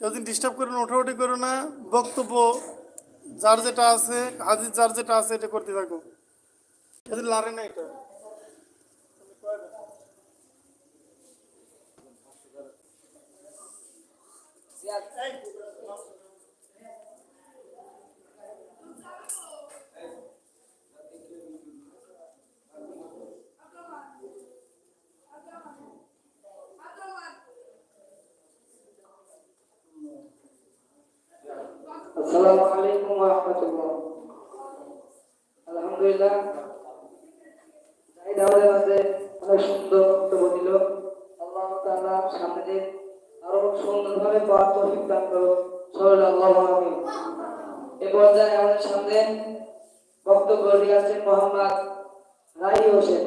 কেউদিন disturb করে না ওঠাউটি করো না বক্তব্য যার যেটা আছে হাজির যার যেটা আছে এটা করতে থাকো কেউদিন লারে না এটা Yeah, thank you. আসসালামু আলাইকুম ওয়া রাহমাতুল্লাহ। আলহামদুলিল্লাহ। জাহিদ আমাদের মাঝে অনেক সুন্দর বক্তব্য দিল। আল্লাহ তাআলা সামনে দিন আরও সুন্দরভাবে পড়ার তৌফিক দান করো সাল্লাল্লাহু আলাইহি এ পর্যায়ে আমাদের সামনে বক্তব্য দিয়ে আছেন মোহাম্মদ রাহি হোসেন।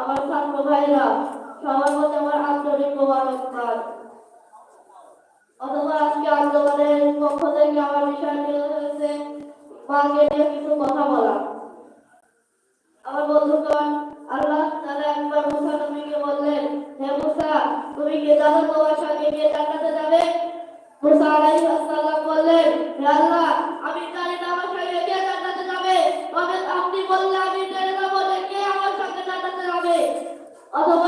আমার ছাত্র ভাইরা সবার মধ্যে আমার আন্তরিক মোবারকবাদ অথবা আজকে আন্দোলনের পক্ষ থেকে আমার বিষয় হয়েছে, মাকে নিয়ে কিছু কথা বলা। আমার বন্ধুগণ, আল্লাহ তারা একবার মুসা নবীকে বললেন, হে মুসা, তুমি কে তোমার সঙ্গে যাবে? মুসা বললেন, হে আল্লাহ, আমি জানি না O da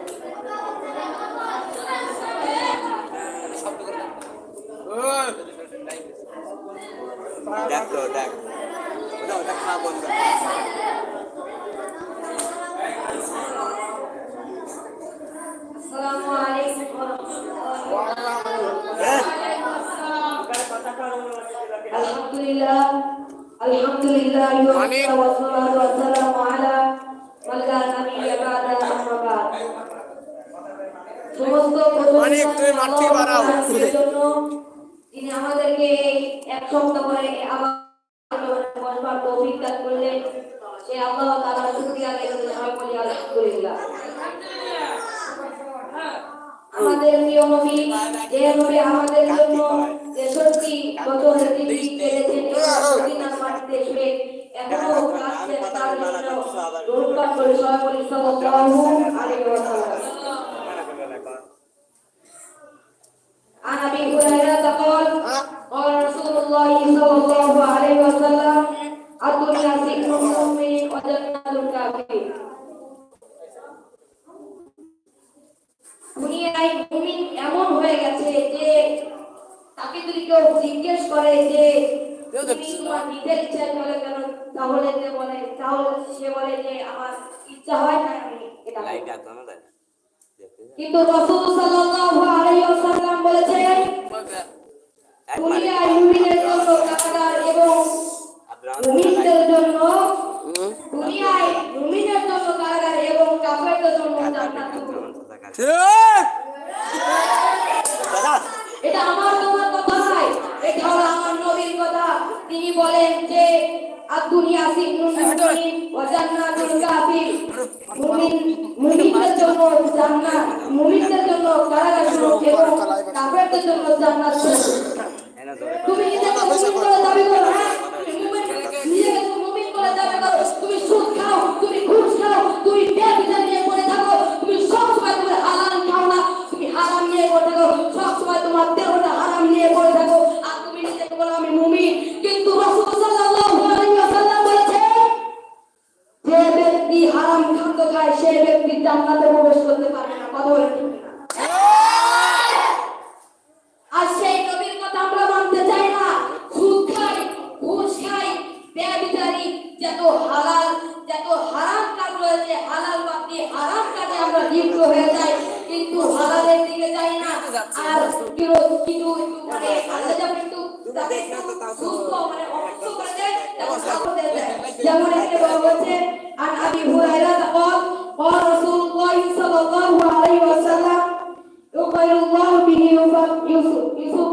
দেখ দেখ ওটা হ্যাঁ মান সমস্ত অনেক। তিনি আমাদেরকে এক সপ্তাহ পরে আবার বসবার তৌফিক দান করলেন। সে আল্লাহ তাআলার শুকরিয়া আদায় করতে সবাই বলি, আলহামদুলিল্লাহ। আমাদের প্রিয় নবী, যে নবী আমাদের জন্য তেষট্টি বছরের তিনি কেটেছেন এবং মদিনার মাটিতে শুয়ে এখনও কাঁদছেন তার জন্য দরুদ করে সবাই বলি, সাল্লাল্লাহু আলাইহি ওয়াসাল্লাম। عن ابي هريره قال قال رسول الله صلى الله عليه وسلم الدنيا سجن المؤمن وجنة الكافر দুনিয়ায় মুমিন এমন হয়ে গেছে যে তাকে যদি কেউ জিজ্ঞেস করে যে তুমি তোমার নিজের ইচ্ছা চলে কেন তাহলে যে বলে তাহলে সে বলে যে আমার ইচ্ছা হয় না আমি এটা কিন্তু রাসূল সাল্লাল্লাহু আলাইহি ওয়াসাল্লাম বলেছেন দুনিয়ায় মুমিনের জন্য কারাগার এবং মুমিনদের জন্য দুনিয়ায় মুমিনের জন্য কারাগার এবং কাফেরদের জন্য জান্নাত। এটা আমার তোমার এটা হলো জন্য জান্নাত মুমিনদের জন্য কারাগার জন্য তুমি নিজেকে মুমিন দাবি করো হ্যাঁ?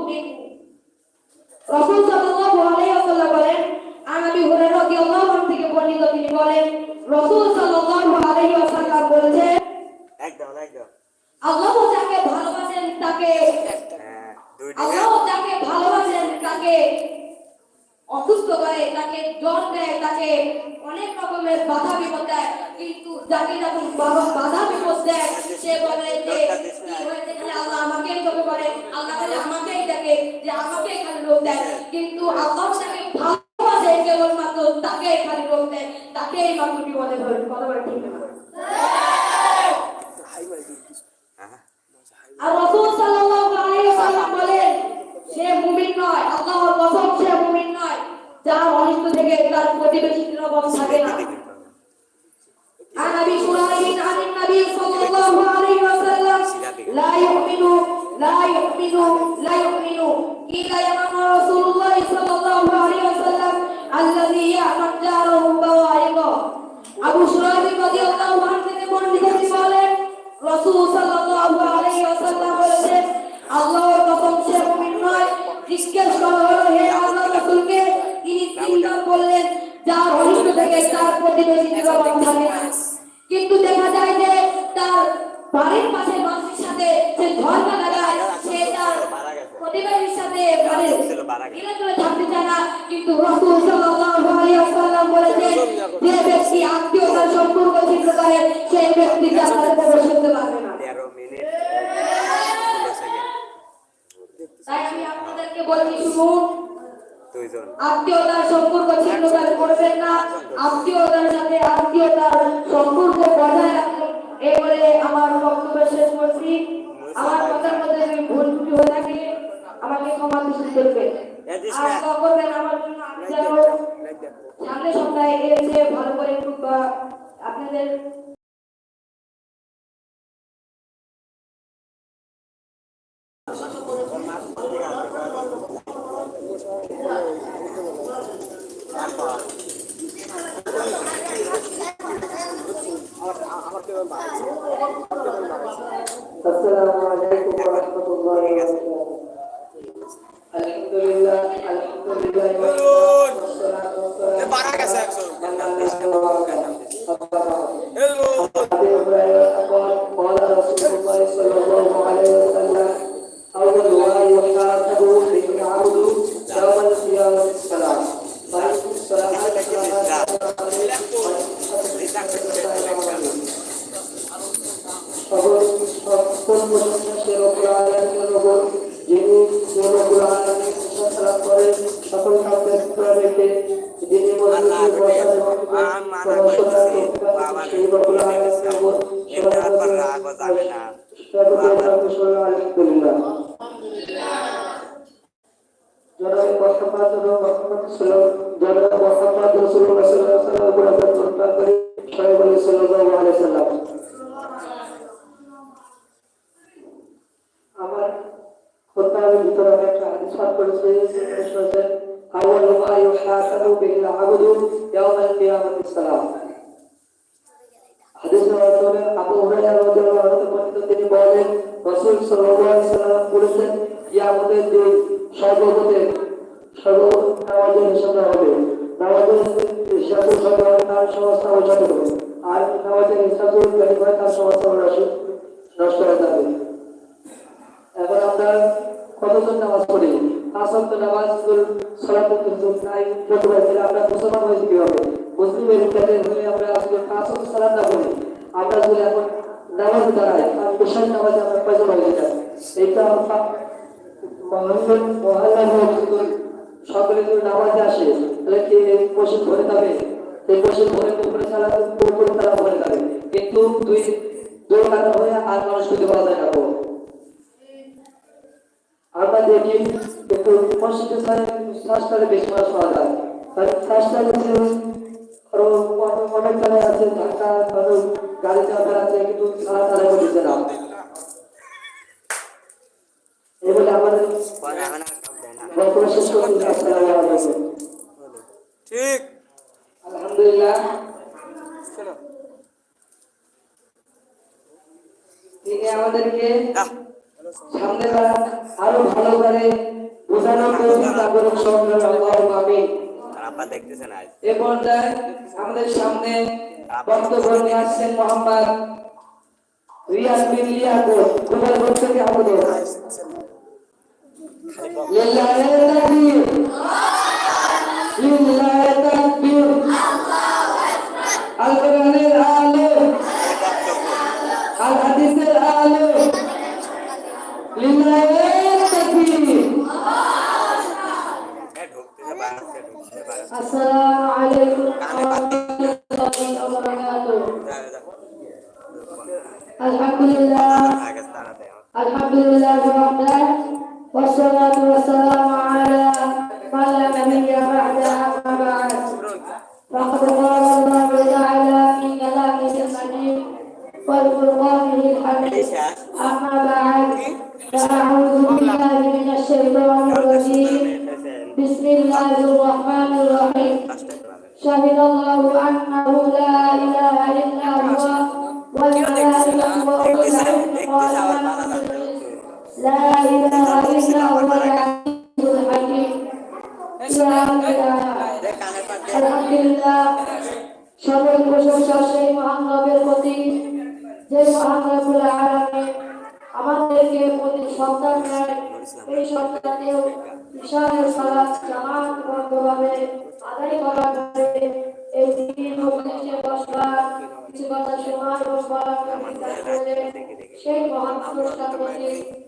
মুমিন রাসূল সাল্লাল্লাহু আলাইহি ওয়াসাল্লাম বলেন আর আমি হুরায়রা রাদিয়াল্লাহু আনহু থেকে বর্ণিত তিনি বলেন রাসূল সাল্লাল্লাহু আলাইহি ওয়াসাল্লাম বলেছেন একদম একদম। আল্লাহ যাকে ভালোবাসেন তাকে হ্যাঁ, আল্লাহ যাকে ভালোবাসেন তাকে অসুস্থ করে তাকে জ্বর দেয় তাকে অনেক রকমের বাধা বিপদ দেয়। কিন্তু যাকে যখন বাবা বাধা বিপদ দেয় সে বলে যে কি হয়েছে খালি আল্লাহ আমাকেই চোখে করে? আল্লাহ আমাকেই দেখে যে আমাকেই খালি রোগ দেয়। কিন্তু আল্লাহ যাকে ভালোবাসে কেবলমাত্র তাকে খালি রোগ দেয়। তাকেই মাত্র বিপদে ধরে কথা বলে ঠিক না। আর রাসূল সাল্লাল্লাহু আলাইহি ওয়াসাল্লাম বলেন সে মুমিন নয় আল্লাহর কসম সে মুমিন নয় যার অনিষ্ট থেকে তার প্রতিবেশীর অভাব থাকে না عن ابي شريح عن النبي صلى الله عليه وسلم لا يؤمن لا يؤمن لا يؤمن قيل يا رسول الله صلى الله عليه وسلم الذي يعمل جاره بوائقه আবু সুরাইব রাদিয়াল্লাহু আনহু থেকে বর্ণিত তিনি বলেন রাসূল সাল্লাল্লাহু আলাইহি ওয়াসাল্লাম বলেছেন আল্লাহর কসম সে ইসকের সরল হে আল্লাহ রাসূলকে তিনি তিনবার বললেন যার অনিষ্ট থেকে তার প্রতিনিধিত্ব বন্ধনে কিন্তু দেখা যায় যে তার বাড়ির পাশে মানুষের সাথে সে ঝর্ণা লাগায় সে তার প্রতিবেশীর সাথে মানে মিলে চলে থাকতে চায় না। কিন্তু রাসূল সাল্লাল্লাহু আলাইহি ওয়াসাল্লাম বলেছেন যে ব্যক্তি আত্মীয়তার সম্পর্ক ছিন্ন করে, সেই ব্যক্তি জান্নাতে প্রবেশ করতে পারবে না। 13 মিনিট। তাই আমি আপনাদেরকে বলছি শুনুন। আত্মীয়তার সম্পর্ক ছিন্ন করবেন না। আত্মীয়তার সাথে আত্মীয়তার সম্পর্ক বজায় রাখুন। এই বলে আমার বক্তব্য শেষ করছি। আমার কথার মধ্যে যদি ভুল ত্রুটি হয়ে থাকে। আমাকে ক্ষমা দৃষ্টি করবেন আর করবেন আমার জন্য। সামনের সপ্তাহে এসে ভালো করে একটু আপনাদের السلام عليكم ورحمة الله وبركاته الحمد لله الحمد لله والصلاة والسلام أبي করেছি আউয়াল মা ইউহাসাবু বিল আবদু ইয়াউমাল কিয়ামাতি সালাম হাদিসের মাধ্যমে আবু হুরায়রা রাদিয়াল্লাহু আনহু বর্ণিত তিনি বলেন রাসূল সাল্লাল্লাহু আলাইহি সাল্লাম বলেছেন কিয়ামতের দিন সর্বপ্রথম সর্ব নামাজের হিসাব হবে নামাজের হিসাব সর্ব তার সংস্থা বোঝানো হবে আর নামাজের হিসাব যদি হয় তার সংস্থা নষ্ট হয়ে যাবে এখন আমরা কতজন নামাজ পড়ি পাঁচ ওয়াক্ত নামাজ সালাত কিন্তু নাই প্রতিবার দিলে আমরা মুসলমান হয়েছি কীভাবে? মুসলিমের কাছে হলে আমরা আসলে পাঁচ ওয়াক্ত সালাত না পড়ি। আমরা যদি এখন নামাজ দাঁড়াই আর পেশার নামাজ আমরা কয়জন হয়ে যায় এইটা মহান মহল্লা সকলে যদি নামাজে আসে, তাহলে কি মসজিদ ভরে যাবে এই মসজিদ ভরে উপরে ছাড়া উপরে তারা ভরে যাবে কিন্তু দুই টাকা হয়ে আর মানুষ খুঁজে পাওয়া যায় না কিন্তু মসজিদে শ্বাসটারে বেশি মানুষ পাওয়া যায়। কারণ শ্বাসটারে যে আরও অনেক- জায়গায় আছে ঢাকা মানুষ গাড়ি চাপা আছে কিন্তু সারা তারা বলেছে না। এই বলে আমাদের পরে এখন আর কাম দেয় না বক্তব্য শেষ করতে আসসালামু আলাইকুম ঠিক আলহামদুলিল্লাহ তিনি আমাদেরকে আহ, সামনে আরও ভালো করে বোঝানোর চেষ্টা করুন সঙ্গে আল্লাহুম্মা আমিন আর দেখতেছেন আজ। এ পর্যায়ে আমাদের সামনে বক্তব্য নিয়ে আসছেন মোহাম্মদ রিয়াজ বিন লিয়াকত গোপালগঞ্জ থেকে আমাদের। লিল্লাহি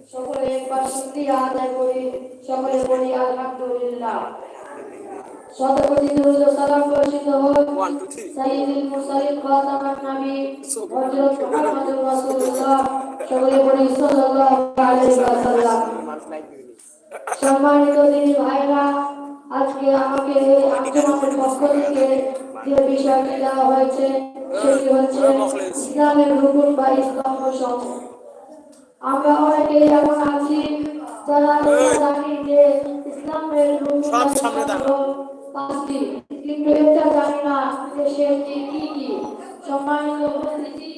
সকলে একবার শুক্রিয়া আদায় করি সকলে বলি আলহামদুলিল্লাহ। শতপতি দুরুদ সালাম বর্ষিত হোক। ওয়ান টু থ্রি সাইয়্যিদুল মুরসালিন খাতামান নবী হযরত মুহাম্মদুর রাসূলুল্লাহ সকলে বলি সাল্লাল্লাহু আলাইহি ওয়াসাল্লাম। সম্মানিত দিনী ভাইরা আজকে আমাকে এই আঞ্জুমানের পক্ষ থেকে যে বিষয়টি দেওয়া হয়েছে সেটি হচ্ছে ইসলামের রুকুন বা স্তম্ভ সমূহ আমরা অনেকেই এমন আছি যারা জানি যে ইসলামের রুকুন বা সব সামনে স্তম্ভ দাঁড়াও। পাঁচটি। কিন্তু এটা জানি না যে সেটি কি কি। সম্মানিত উপস্থিতি।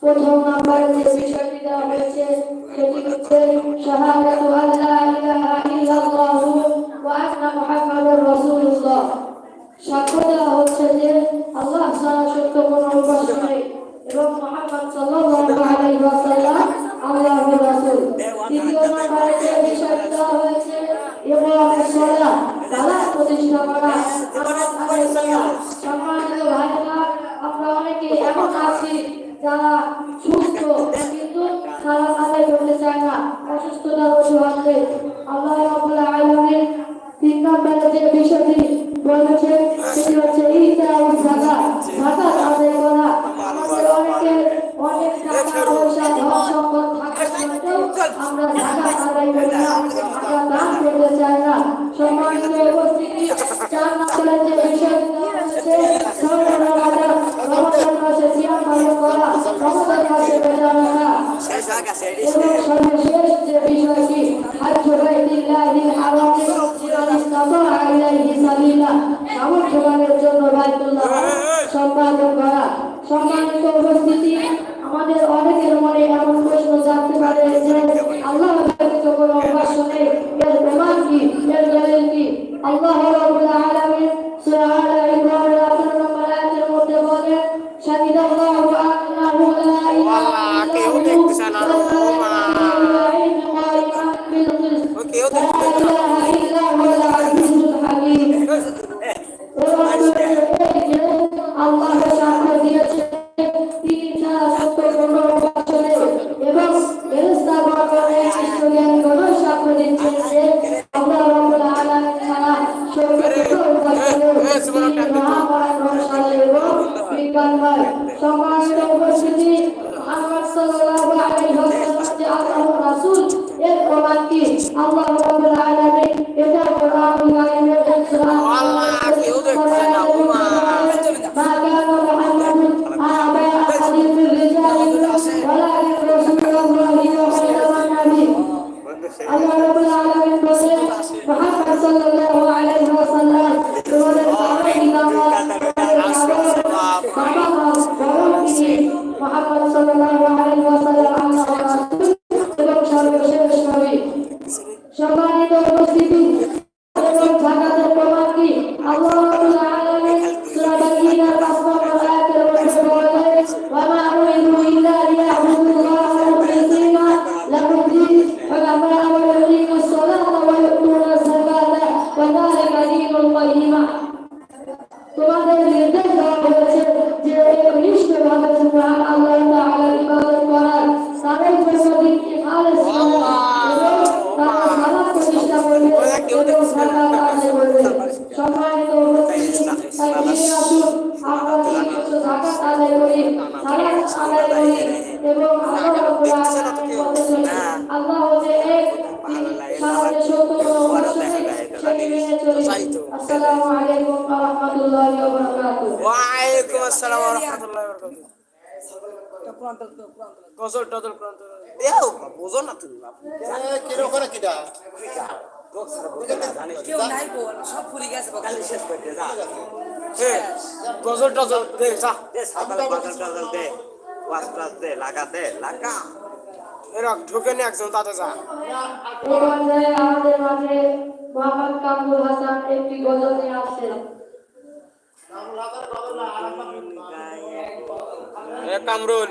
প্রথম নাম্বারে যে বিষয়টি দেওয়া হয়েছে সেটি হচ্ছে শাহাদাতু আল্লা ইলাহা ইল্লাল্লাহু ওয়া আন্না মুহাম্মাদুর রাসূলুল্লাহ। সাক্ষ্য দেওয়া হচ্ছে যে আল্লাহ ছাড়া সত্য কোনো উপাস্য নেই। এবং মুহাম্মদ সাল্লাল্লাহু আলাইহি ওয়াসাল্লাম আল্লাহর রাসূল দ্বিতীয় নম্বরে যে বিষয়টি দেওয়া হয়েছে ইমামের সালাত সালাত প্রতিষ্ঠা করা নামাজ আদায় করা সম্মানিত ভাইরা আমরা অনেকে এমন আছি যারা সুস্থ কিন্তু সালাত আদায় করতে চায় না অসুস্থতার অজুহাতে আল্লাহ রাব্বুল আলামিন তিন নম্বরে যে বিষয়টি বলেছে সেটি হচ্ছে ঈদ আর জাকাত জাকাত আদায় করা। সম্পাদন করা সম্মানিত উপস্থিতি আমাদের অনেকের মনে এমন প্রশ্ন জানতে পারে যে, আল্লাহ ব্যতীত কোনো উপাস্য নেই এর প্রমাণ কি এর দলিল কি, আল্লাহ ঢুকে নি একজন তাতে যা কামরুল।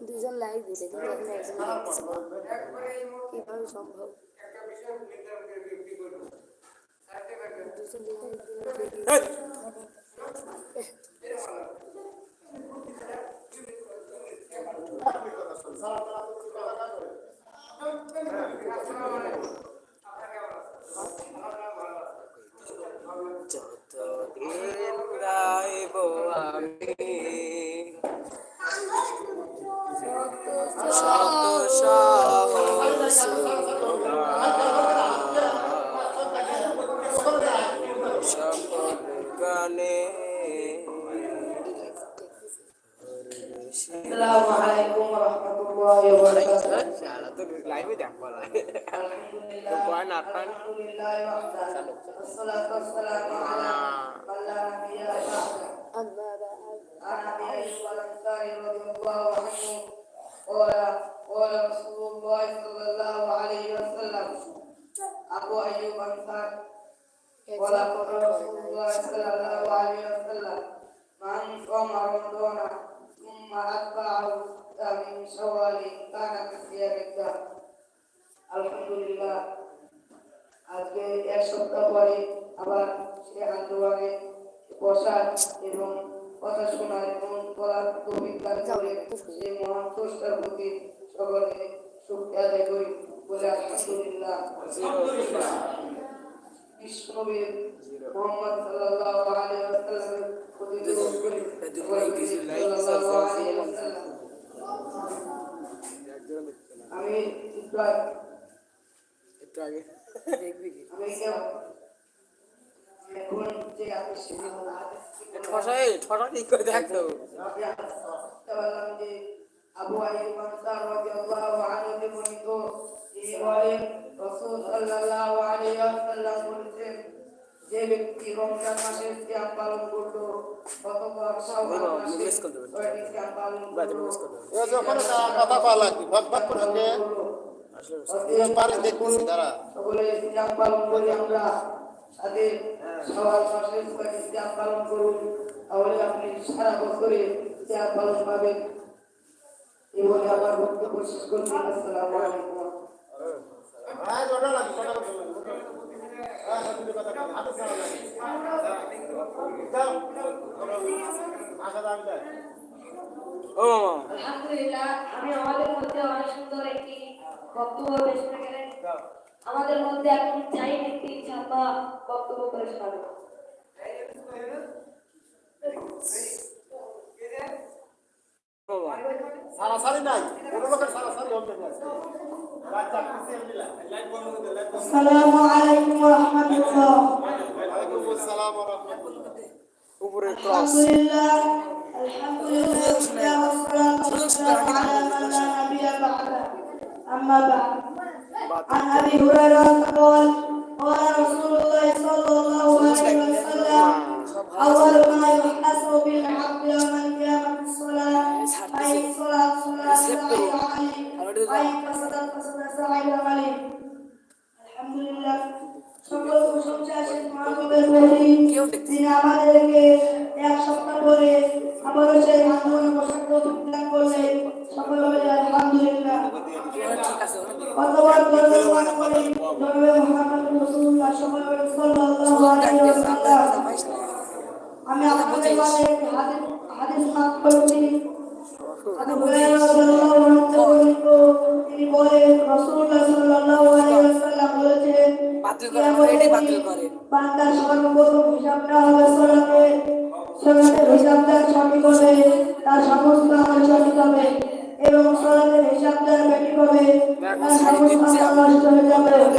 দুজন লাইভ দিলে কিন্তু এখন একজন দেখতেছে কীভাবে সম্ভব? দুজন দেখে একজন দেখে যতদিন গাইব আমি শত সাহস সকল গানে আসসালামু আলাইকুম ওয়া রাহমাতুল্লাহি ওয়া বারাকাতুহু সারা তো লাইভে দেখবো না আলহামদুলিল্লাহ কোয়া না পান আলহামদুলিল্লাহ ওয়াহদা والصلاة والسلام على من لا نبي بعده أما بعد عن ابي ايوب الانصاري رضي الله عنه قال قال رسول الله صلى الله عليه وسلم ابو ايوب الانصاري قال قال رسول الله صلى الله عليه وسلم من صام رمضان ثم اتبعه من شوال كان كصيام الدهر الحمد لله আজকে এক সপ্তাহ পরে আবার সে আন্দোলনে বসার এবং কথা শোনার এবং বলার অভিজ্ঞান করে সে মহান স্রষ্টার প্রতি সকলে শুক্রিয়া আদায় করি। বলে আলহামদুলিল্লাহ। বিষ্ণবীর মোহাম্মদ সাল্লাল্লাহু আলাইহি ওয়াসাল্লামের প্রতি দরুদ করি সাল্লাল্লাহু আলাইহি ওয়াসাল্লাম আমি ইব্রাহিম একটু আগে। আমি কেমন এখন যে আমি সেখানে ঠসাই ঠসা ঠিক করে দেখতো আবু আইয়ুব আনসার রাদিয়াল্লাহু আনহু বর্ণিত তিনি বলেন রাসূল সাল্লাল্লাহু আলাইহি ওয়াসাল্লাম বলেছেন যে ব্যক্তি রমজান মাসে সিয়াম পালন করল মাসে ছয়টি সিয়াম পালন করল যখন কথা কওয়া লাগবে ভাগ ভাগ করে সঙ্গে পারে দেখতেছি তারা সকলে পালন করি আমরা সাথে সবার ছয়টি সিয়াম পালন করুন তাহলে আপনি সারা বছরে সিয়াম পালন পাবেন। এই বলে আমার বক্তব্য শেষ করছি। আসসালামু আলাইকুম। হ্যাঁ হ্যাঁ আলহামদুলিল্লাহ আমি আমাদের মধ্যে অনেক সুন্দর একটি বক্তব্য পেশ করে গেলেন। আমাদের মধ্যে এখন চাই একটি ছাপা বক্তব্য পেশ দিলা লাইট বন্ধ করে আলাইকুম ওয়া রাহমাতুল্লাহ ওয়া রাহমাতুল্লাহ আলহামদুলিল্লাহ আলহামদুলিল্লাহ والصلاة والسلام على من لا نبي بعده أما بعد عن أبي هريرة قال قال رسول الله صلى الله عليه وسلم أول ما يحاسب بالعبد يوم القيامة الصلاة فإن صلاة صلاة سعي عليه وإن فسدت فسد سعي عليه আলহামদুলিল্লাহ সকল প্রশংসা শেষ মহানবের প্রতি তিনি আমাদেরকে এক সপ্তাহ পরে আবারও সেই আন্দোলনে বসার প্রতিজ্ঞা করলেন সকল বলে আলহামদুলিল্লাহ কতবার ধন্যবাদ করি জনাবে মোহাম্মদ রাসূলুল্লাহ সাল্লাল্লাহু আলাইহি ওয়াসাল্লাম আমি আপনাদের মাঝে হাদিস হাদিস নাম করছি। আবু হুরায়রা রাদিয়াল্লাহু আনহু থেকে তিনি বলেন রাসূলুল্লাহ সাল্লাল্লাহু আলাইহি ওয়াসাল্লাম বলেছেন কিয়ামতের দিন বান্দার সর্বপ্রথম হিসাব নেওয়া হবে সালাতে। সালাতের হিসাবটা সঠিক হবে তার সমস্ত আমল সঠিক হবে। এবং ব্যাঠিক হবে তার সমস্ত আমল নষ্ট হয়ে যাবে।